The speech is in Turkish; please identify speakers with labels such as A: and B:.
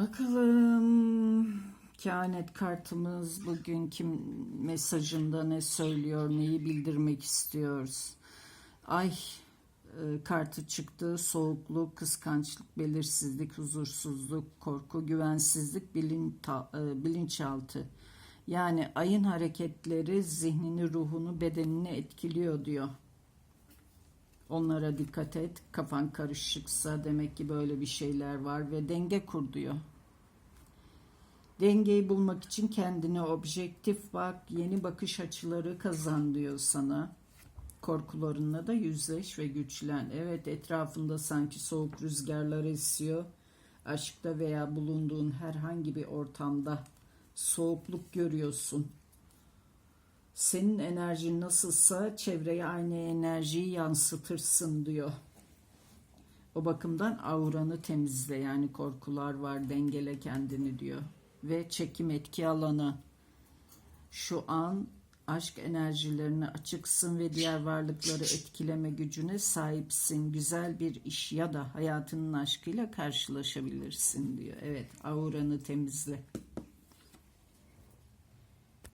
A: Bakalım kehanet kartımız bugün kim mesajında ne söylüyor, neyi bildirmek istiyoruz. Ay e, kartı çıktı. Soğukluk, kıskançlık, belirsizlik, huzursuzluk, korku, güvensizlik, bilin, ta- e, bilinçaltı. Yani ayın hareketleri zihnini, ruhunu, bedenini etkiliyor diyor. Onlara dikkat et. Kafan karışıksa demek ki böyle bir şeyler var ve denge kur diyor. Dengeyi bulmak için kendine objektif bak, yeni bakış açıları kazan diyor sana. Korkularınla da yüzleş ve güçlen. Evet etrafında sanki soğuk rüzgarlar esiyor. Aşkta veya bulunduğun herhangi bir ortamda soğukluk görüyorsun. Senin enerjin nasılsa çevreye aynı enerjiyi yansıtırsın diyor. O bakımdan auranı temizle yani korkular var dengele kendini diyor. Ve çekim etki alanı şu an aşk enerjilerine açıksın ve diğer varlıkları etkileme gücüne sahipsin. Güzel bir iş ya da hayatının aşkıyla karşılaşabilirsin diyor. Evet auranı temizle.